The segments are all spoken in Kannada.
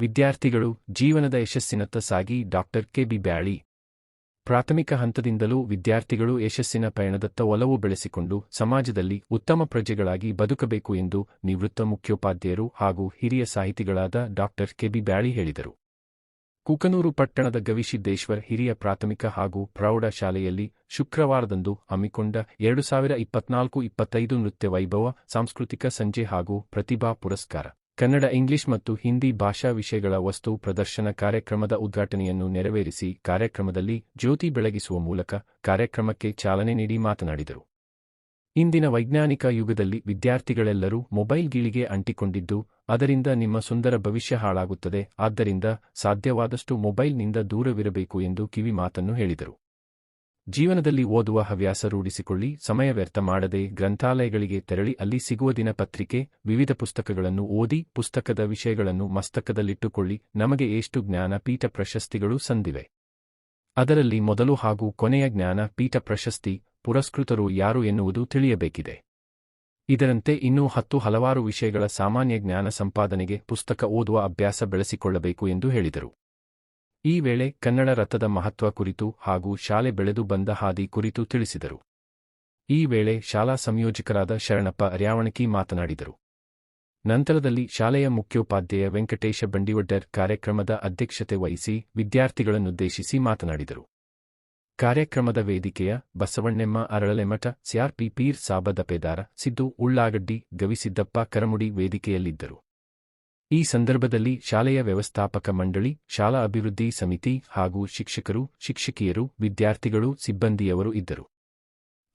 ವಿದ್ಯಾರ್ಥಿಗಳು ಜೀವನದ ಯಶಸ್ಸಿನತ್ತ ಸಾಗಿ ಡಾಕ್ಟರ್ ಕೆಬಿ ಬ್ಯಾಳಿ. ಪ್ರಾಥಮಿಕ ಹಂತದಿಂದಲೂ ವಿದ್ಯಾರ್ಥಿಗಳು ಯಶಸ್ಸಿನ ಪಯಣದತ್ತ ಒಲವು ಬೆಳೆಸಿಕೊಂಡು ಸಮಾಜದಲ್ಲಿ ಉತ್ತಮ ಪ್ರಜೆಗಳಾಗಿ ಬದುಕಬೇಕು ಎಂದು ನಿವೃತ್ತ ಮುಖ್ಯೋಪಾಧ್ಯಾಯರು ಹಾಗೂ ಹಿರಿಯ ಸಾಹಿತಿಗಳಾದ ಡಾಕ್ಟರ್ ಕೆಬಿ ಬ್ಯಾಳಿ ಹೇಳಿದರು. ಕುಕನೂರು ಪಟ್ಟಣದ ಗವಿಸಿದ್ದೇಶ್ವರ್ ಹಿರಿಯ ಪ್ರಾಥಮಿಕ ಹಾಗೂ ಪ್ರೌಢ ಶಾಲೆಯಲ್ಲಿ ಶುಕ್ರವಾರದಂದು ಹಮ್ಮಿಕೊಂಡ ಎರಡು ಸಾವಿರ ಇಪ್ಪತ್ನಾಲ್ಕು ಇಪ್ಪತ್ತೈದು ನೃತ್ಯ ವೈಭವ, ಸಾಂಸ್ಕೃತಿಕ ಸಂಜೆ ಹಾಗೂ ಪ್ರತಿಭಾ ಪುರಸ್ಕಾರ. ಕನ್ನಡ, ಇಂಗ್ಲಿಷ್ ಮತ್ತು ಹಿಂದಿ ಭಾಷಾ ವಿಷಯಗಳ ವಸ್ತು ಪ್ರದರ್ಶನ ಕಾರ್ಯಕ್ರಮದ ಉದ್ಘಾಟನೆಯನ್ನು ನೆರವೇರಿಸಿ ಕಾರ್ಯಕ್ರಮದಲ್ಲಿ ಜ್ಯೋತಿ ಬೆಳಗಿಸುವ ಮೂಲಕ ಕಾರ್ಯಕ್ರಮಕ್ಕೆ ಚಾಲನೆ ನೀಡಿ ಮಾತನಾಡಿದರು. ಇಂದಿನ ವೈಜ್ಞಾನಿಕ ಯುಗದಲ್ಲಿ ವಿದ್ಯಾರ್ಥಿಗಳೆಲ್ಲರೂ ಮೊಬೈಲ್ ಗೀಳಿಗೆ ಅಂಟಿಕೊಂಡಿದ್ದು, ಅದರಿಂದ ನಿಮ್ಮ ಸುಂದರ ಭವಿಷ್ಯ ಹಾಳಾಗುತ್ತದೆ, ಆದ್ದರಿಂದ ಸಾಧ್ಯವಾದಷ್ಟು ಮೊಬೈಲ್ನಿಂದ ದೂರವಿರಬೇಕು ಎಂದು ಕಿವಿ ಮಾತನ್ನು ಹೇಳಿದರು. ಜೀವನದಲ್ಲಿ ಓದುವ ಹವ್ಯಾಸ ರೂಢಿಸಿಕೊಳ್ಳಿ, ಸಮಯ ವ್ಯರ್ಥ ಮಾಡದೆ ಗ್ರಂಥಾಲಯಗಳಿಗೆ ತೆರಳಿ ಅಲ್ಲಿ ಸಿಗುವ ದಿನಪತ್ರಿಕೆ ವಿವಿಧ ಪುಸ್ತಕಗಳನ್ನು ಓದಿ, ಪುಸ್ತಕದ ವಿಷಯಗಳನ್ನು ಮಸ್ತಕದಲ್ಲಿಟ್ಟುಕೊಳ್ಳಿ, ನಮಗೆ ಎಷ್ಟು ಜ್ಞಾನ ಪೀಠ ಪ್ರಶಸ್ತಿಗಳು ಸಂದಿವೆ. ಅದರಲ್ಲಿ ಮೊದಲು ಹಾಗೂ ಕೊನೆಯ ಜ್ಞಾನ ಪೀಠ ಪ್ರಶಸ್ತಿ, ಪುರಸ್ಕೃತರು ಯಾರು ಎನ್ನುವುದು ತಿಳಿಯಬೇಕಿದೆ. ಇದರಂತೆ ಇನ್ನೂ ಹತ್ತು ಹಲವಾರು ವಿಷಯಗಳ ಸಾಮಾನ್ಯ ಜ್ಞಾನ ಸಂಪಾದನೆಗೆ ಪುಸ್ತಕ ಓದುವ ಅಭ್ಯಾಸ ಬೆಳೆಸಿಕೊಳ್ಳಬೇಕು ಎಂದು ಹೇಳಿದರು. ಈ ವೇಳೆ ಕನ್ನಡ ರಥದ ಮಹತ್ವ ಕುರಿತು ಹಾಗೂ ಶಾಲೆ ಬೆಳೆದು ಬಂದ ಹಾದಿ ಕುರಿತು ತಿಳಿಸಿದರು. ಈ ವೇಳೆ ಶಾಲಾ ಸಂಯೋಜಕರಾದ ಶರಣಪ್ಪ ಅರ್ಯಾವಣಕಿ ಮಾತನಾಡಿದರು. ನಂತರದಲ್ಲಿ ಶಾಲೆಯ ಮುಖ್ಯೋಪಾಧ್ಯಾಯ ವೆಂಕಟೇಶ ಬಂಡಿವಡ್ಡರ್ ಕಾರ್ಯಕ್ರಮದ ಅಧ್ಯಕ್ಷತೆ ವಹಿಸಿ ವಿದ್ಯಾರ್ಥಿಗಳನ್ನುದ್ದೇಶಿಸಿ ಮಾತನಾಡಿದರು. ಕಾರ್ಯಕ್ರಮದ ವೇದಿಕೆಯ ಬಸವಣ್ಣೆಮ್ಮ ಅರಳಲೆಮಠ ಸಿಆರ್ಪಿ ಪೀರ್ ಸಾಬದಪೇದಾರ ಸಿದ್ದು ಉಳ್ಳಾಗಡ್ಡಿ ಗವಿಸಿದ್ದಪ್ಪ ಕರಮುಡಿ ವೇದಿಕೆಯಲ್ಲಿದ್ದರು. ಈ ಸಂದರ್ಭದಲ್ಲಿ ಶಾಲೆಯ ವ್ಯವಸ್ಥಾಪಕ ಮಂಡಳಿ, ಶಾಲಾ ಅಭಿವೃದ್ಧಿ ಸಮಿತಿ ಹಾಗೂ ಶಿಕ್ಷಕರು, ಶಿಕ್ಷಕಿಯರು, ವಿದ್ಯಾರ್ಥಿಗಳು, ಸಿಬ್ಬಂದಿಯವರು ಇದ್ದರು.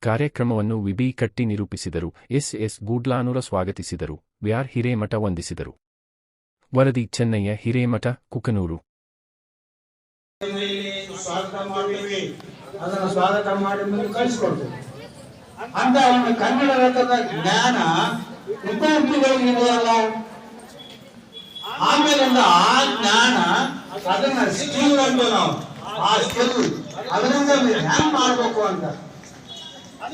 ಕಾರ್ಯಕ್ರಮವನ್ನು ವಿಬಿ ಕಟ್ಟಿ ನಿರೂಪಿಸಿದರು. ಎಸ್. ಎಸ್. ಗೂಡ್ಲಾನೂರ ಸ್ವಾಗತಿಸಿದರು. ವ್ಯಾರ್ ಹಿರೇಮಠ ವಂದಿಸಿದರು. ವರದಿ, ಚೆನ್ನಯ್ಯ, ಹಿರೇಮಠ, ಕುಕನೂರು. ಕನ್ನಡ ರಥದ ಜ್ಞಾನ ವಿದ್ಯಾರ್ಥಿಗಳಿದೆಯಲ್ಲ ಆಮೇಲೆ ಆ ಜ್ಞಾನ ಅದನ್ನ ಸ್ಕಿಲ್ ಅಂತ ನಾವು ಆ ಸ್ಕಿಲ್ ಅದರಿಂದ ಹ್ಯಾಂಗ್ ಮಾಡ್ಬೇಕು ಅಂತ.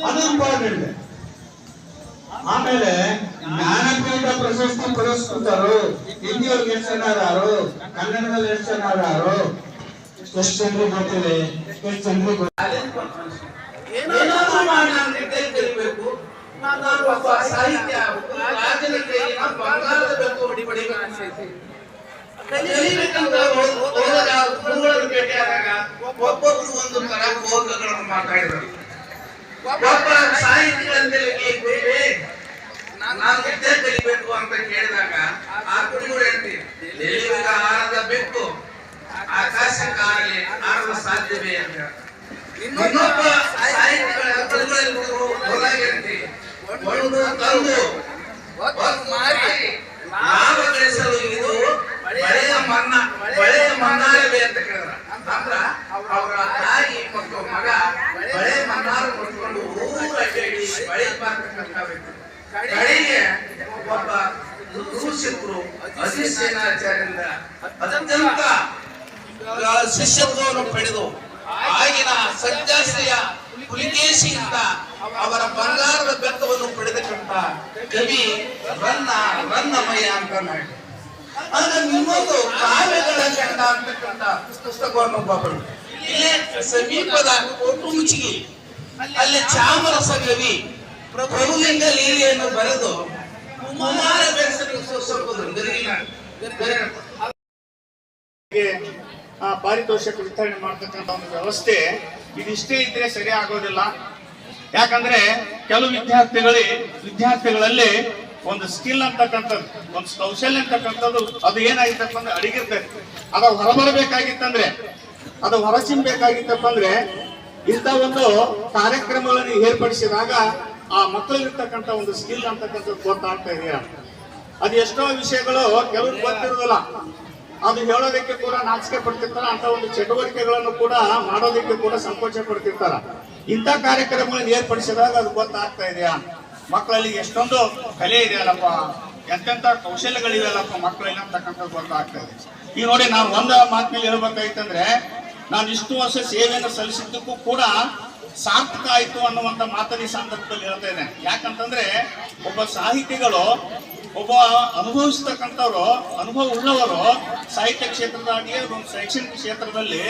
ಅದು ಇಂಪಾರ್ಟೆಂಟ್ ಆಮೇಲೆ ಜ್ಞಾನಪೀಠ ಪ್ರಶಸ್ತಿ ಪುರಸ್ಕೃತರು ಹಿಂದಿಯವ್ರಿಗೆ ಎಷ್ಟು ಜನ ಯಾರು ಕನ್ನಡದಲ್ಲಿ ಎಷ್ಟು ಜನ ಯಾರು ಎಷ್ಟು ಜನರಿಗೆ ಗೊತ್ತಿದೆ. ಎಷ್ಟು ನಾನು ಒಬ್ಬ ಸಾಹಿತ್ಯ ನಾನು ಬಂಗಾರದ ಬೇಕು ಹೊಡಿ ಪಡಿಬೇಕು ಕಲಿಬೇಕಂತ ಭೇಟಿಯಾದಾಗ ಒಬ್ಬೊಬ್ರು ಒಂದು ತರ ಬೋಧಗಳನ್ನು ಮಾತಾಡಿದರು ಒಬ್ಬ ಸಾಹಿತ್ಯಗಳಿಗೆ ಗುರುವೇ ನಾನು ವಿದ್ಯೆ ಕಲಿಬೇಕು ಅಂತ ಕೇಳಿದಾಗ ಆ ಗುರುಗಳು ಹೇಳ್ತೀವಿ ಎಲ್ಲಿಗ ಆರದ ಬೆಕ್ಕು ಆಕಾಶಕ್ಕಾಗಲಿ ಆಡಲು ಸಾಧ್ಯವೇ ಅಂತ. ಇನ್ನೊಬ್ಬ ಸಾಹಿತ್ಯಗಳ ಗುರುಗಳಲ್ಲಿ ಹೋದಾಗ ಹೇಳ್ತೀವಿ ಒಂದು ತಂದು ಒಂದು ಮಾರಿ ಶಿಷ್ಯತ್ವವನ್ನು ಪಡೆದು ಆಗಿನ ಸತ್ಯಾಶ್ರಯ ಪುಲಿಕೇಶಿಯಿಂದ ಅವರ ಬಂಗಾರದ ಬೆತ್ತವನ್ನು ಪಡೆದಕ್ಕಂತ ಕವಿ ರನ್ನ ರನ್ನಮಯ ಅಂತ ಅಂದ್ರೆ ನಿಮ್ಮೊಂದು ಕಾವ್ಯಗಳ ಕಂಡ ಅಂತಕ್ಕಂಥ ಪುಸ್ತಕವನ್ನು ಒಬ್ಬರು ಇಲ್ಲೇ ಸಮೀಪದ ಕೊಟ್ಟುಮುಚಿಗಿ ಅಲ್ಲಿ ಚಾಮರಸ ಕವಿ ಪ್ರಭುಲಿಂಗ ಲೀಲೆಯನ್ನು ಬರೆದು ಕುಮಾರ ಬೆರೆಸಲು ಸ್ವಲ್ಪ ಆ, ಪಾರಿತೋಷಕ ವಿತರಣೆ ಮಾಡ್ತಕ್ಕಂಥ ಒಂದು ವ್ಯವಸ್ಥೆ ಇದಿಷ್ಟೇ ಇದ್ರೆ ಸರಿ ಆಗೋದಿಲ್ಲ. ಯಾಕಂದ್ರೆ ಕೆಲವು ವಿದ್ಯಾರ್ಥಿಗಳಿ ವಿದ್ಯಾರ್ಥಿಗಳಲ್ಲಿ ಒಂದು ಸ್ಕಿಲ್ ಅಂತಕ್ಕಂಥದ್ದು ಒಂದು ಕೌಶಲ್ಯ ಅಂತಕ್ಕಂಥದ್ದು ಅದು ಏನಾಗಿತ್ತಪ್ಪ ಅಂದ್ರೆ ಅಡಗಿರ್ತದೆ. ಅದು ಹೊರಬರಬೇಕಾಗಿತ್ತಂದ್ರೆ ಅದು ಹೊರಚಿನ್ಬೇಕಾಗಿತ್ತಪ್ಪ ಅಂದ್ರೆ ಇಂಥ ಒಂದು ಕಾರ್ಯಕ್ರಮಗಳನ್ನು ಏರ್ಪಡಿಸಿದಾಗ ಆ ಮಕ್ಕಳಲ್ಲಿರ್ತಕ್ಕಂಥ ಒಂದು ಸ್ಕಿಲ್ ಅಂತಕ್ಕಂಥದ್ದು ಗೊತ್ತಾಗ್ತಾ ಇದೆಯಾ? ಅದು ಎಷ್ಟೋ ವಿಷಯಗಳು ಕೆಲವ್ರು ಗೊತ್ತಿರೋದಿಲ್ಲ. ಅದು ಹೇಳೋದಕ್ಕೆ ಕೂಡ ನಾಚಿಕೆ ಪಡ್ತಿರ್ತಾರ, ಅಂತ ಒಂದು ಚಟುವಟಿಕೆಗಳನ್ನು ಕೂಡ ಮಾಡೋದಕ್ಕೆ ಕೂಡ ಸಂಕೋಚ ಪಡ್ತಿರ್ತಾರ. ಇಂಥ ಕಾರ್ಯಕ್ರಮಗಳನ್ನು ಏರ್ಪಡಿಸಿದಾಗ ಅದು ಗೊತ್ತಾಗ್ತಾ ಇದೆಯಾ? ಮಕ್ಕಳಲ್ಲಿ ಎಷ್ಟೊಂದು ಕಲೆ ಇದೆಯಲ್ಲಪ್ಪ, ಎಂತೆಂಥ ಕೌಶಲ್ಯಗಳಿವೆಯಲ್ಲಪ್ಪ ಮಕ್ಕಳಲ್ಲಿ ಅಂತಕ್ಕಂಥದ್ದು ಗೊತ್ತಾಗ್ತಾ ಇದೆ. ಈಗ ನೋಡಿ, ನಾನು ಒಂದು ಮಾತಿನಲ್ಲಿ ಹೇಳ್ಬೇಕಾಯ್ತಂದ್ರೆ, ನಾನು ಇಷ್ಟು ವರ್ಷ ಸೇವೆಯನ್ನು ಸಲ್ಲಿಸಿದ್ದಕ್ಕೂ ಕೂಡ ಸಾರ್ಥಕ ಆಯ್ತು ಅನ್ನುವಂತ ಮಾತನ್ನ ಸಂದರ್ಭದಲ್ಲಿ ಹೇಳ್ತಾ ಇದ್ದೇನೆ. ಯಾಕಂತಂದ್ರೆ, ಒಬ್ಬ ಸಾಹಿತಿಗಳು ಒಬ್ಬ ಅನುಭವಿಸ್ತಕ್ಕಂಥವ್ರು, ಅನುಭವ ಉಳ್ಳವರು ಸಾಹಿತ್ಯ ಕ್ಷೇತ್ರದಾಗಿ ಒಂದು ಶೈಕ್ಷಣಿಕ ಕ್ಷೇತ್ರದಲ್ಲಿ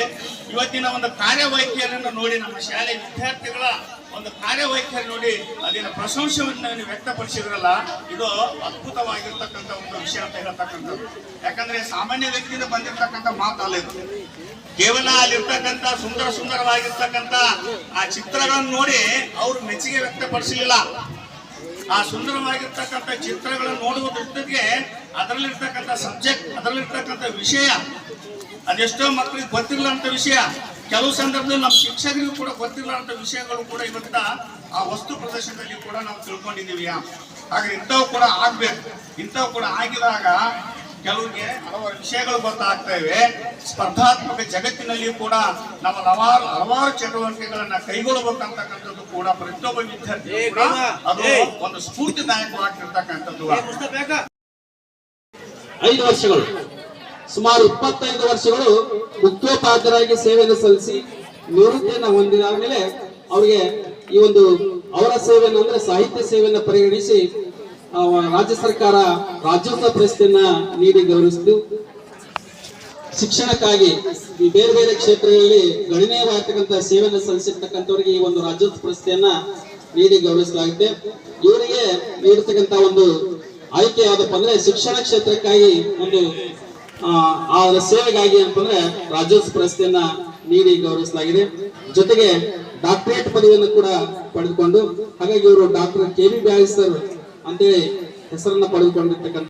ಇವತ್ತಿನ ಒಂದು ಕಾರ್ಯವೈಖರಿಯನ್ನು ನೋಡಿ ನಮ್ಮ ಶಾಲೆ ವಿದ್ಯಾರ್ಥಿಗಳ ಒಂದು ಕಾರ್ಯವೈಖರಿ ನೋಡಿ ಅಲ್ಲಿನ ಪ್ರಶಂಸೆಯನ್ನು ನೀವು ವ್ಯಕ್ತಪಡಿಸಿದ್ರಲ್ಲ, ಇದು ಅದ್ಭುತವಾಗಿರ್ತಕ್ಕಂಥ ಒಂದು ವಿಷಯ ಅಂತ ಹೇಳ್ತಕ್ಕಂಥದ್ದು. ಯಾಕಂದ್ರೆ ಸಾಮಾನ್ಯ ವ್ಯಕ್ತಿಯಿಂದ ಬಂದಿರತಕ್ಕಂಥ ಮಾತು ಅಲ್ಲ ಇದು. ಕೇವಲ ಅಲ್ಲಿರ್ತಕ್ಕಂಥ ಸುಂದರ ಸುಂದರವಾಗಿರ್ತಕ್ಕಂಥ ಆ ಚಿತ್ರಗಳನ್ನು ನೋಡಿ ಅವರು ಮೆಚ್ಚುಗೆ ವ್ಯಕ್ತಪಡಿಸಲಿಲ್ಲ. ಆ ಸುಂದರವಾಗಿರ್ತಕ್ಕಂಥ ಚಿತ್ರಗಳನ್ನು ನೋಡುವುದ್ರ ಜೊತೆಗೆ ಅದರಲ್ಲಿರ್ತಕ್ಕಂಥ ಸಬ್ಜೆಕ್ಟ್ ಅದರಲ್ಲಿರ್ತಕ್ಕಂಥ ವಿಷಯ. ಅದೆಷ್ಟೋ ಮಕ್ಕಳಿಗೆ ಗೊತ್ತಿರಲಾರಂತ ವಿಷಯ. ಕೆಲವು ಸಂದರ್ಭದಲ್ಲಿ ನಮ್ಮ ಶಿಕ್ಷಕರಿಗೂ ಕೂಡ ಗೊತ್ತಿಲ್ಲ ಅಂತ ವಿಷಯಗಳು ಕೂಡ ಇವತ್ತ ಆ ವಸ್ತು ಪ್ರದರ್ಶನದಲ್ಲಿ ಕೂಡ ನಾವು ತಿಳ್ಕೊಂಡಿದ್ದೀವಿ. ಹಾಗೆ ಇಂಥವು ಕೂಡ ಆಗ್ಬೇಕು. ಇಂಥವು ಕೂಡ ಆಗಿದಾಗ ಕೆಲವರಿಗೆ ಹಲವಾರು ವಿಷಯಗಳು ಗೊತ್ತಾಗ್ತಾ ಇವೆ. ಸ್ಪರ್ಧಾತ್ಮಕ ಜಗತ್ತಿನಲ್ಲಿಯೂ ಕೂಡ ನಮ್ಮ ಹಲವಾರು ಹಲವಾರು ಚಟುವಟಿಕೆಗಳನ್ನ ಕೈಗೊಳ್ಳಬೇಕಂತಕ್ಕಂಥದ್ದು ಕೂಡ ಪ್ರತಿಯೊಬ್ಬ ವಿದ್ಯಾರ್ಥಿ ಅದು ಒಂದು ಸ್ಫೂರ್ತಿದಾಯಕವಾಗಿರ್ತಕ್ಕಂಥದ್ದು. ಐದು ವರ್ಷಗಳು. ಸುಮಾರು ಇಪ್ಪತ್ತೈದು ವರ್ಷಗಳು ಮುಖ್ಯೋಪಾಧ್ಯಾಯರಾಗಿ ಸೇವೆಯನ್ನು ಸಲ್ಲಿಸಿ ನಿವೃತ್ತಿಯನ್ನು ಹೊಂದಿದ ಮೇಲೆ ಅವರಿಗೆ ಈ ಒಂದು ಅವರ ಸೇವೆಯನ್ನು ಅಂದ್ರೆ ಸಾಹಿತ್ಯ ಸೇವೆಯನ್ನು ಪರಿಗಣಿಸಿ ರಾಜ್ಯ ಸರ್ಕಾರ ರಾಜ್ಯೋತ್ಸವ ಪ್ರಶಸ್ತಿಯನ್ನ ನೀಡಿ ಗೌರವಿಸಿತು ಶಿಕ್ಷಣಕ್ಕಾಗಿ ಈ ಬೇರೆ ಬೇರೆ ಕ್ಷೇತ್ರಗಳಲ್ಲಿ ಗಣನೀಯವಾಗಿರ್ತಕ್ಕಂಥ ಸೇವೆಯನ್ನು ಸಲ್ಲಿಸಿರ್ತಕ್ಕಂಥವ್ರಿಗೆ ಈ ಒಂದು ರಾಜ್ಯೋತ್ಸವ ಪ್ರಶಸ್ತಿಯನ್ನ ನೀಡಿ ಗೌರವಿಸಲಾಗುತ್ತೆ ಇವರಿಗೆ ನೀಡತಕ್ಕಂಥ ಒಂದು ಆಯ್ಕೆ ಯಾವುದಪ್ಪ ಅಂದ್ರೆ ಶಿಕ್ಷಣ ಕ್ಷೇತ್ರಕ್ಕಾಗಿ ಒಂದು ಆ, ಸೇವೆಗಾಗಿ ಅಂತಂದ್ರೆ ರಾಜ್ಯೋತ್ಸವ ಪ್ರಶಸ್ತಿಯನ್ನ ನೀಡಿ ಗೌರವಿಸಲಾಗಿದೆ. ಜೊತೆಗೆ ಡಾಕ್ಟರೇಟ್ ಪದವಿಯನ್ನು ಕೂಡ ಪಡೆದುಕೊಂಡು ಹಾಗಾಗಿ ಇವರು doctor K B Byali sir ಅಂತೇಳಿ ಹೆಸರನ್ನ ಪಡೆದುಕೊಂಡಿರ್ತಕ್ಕಂಥ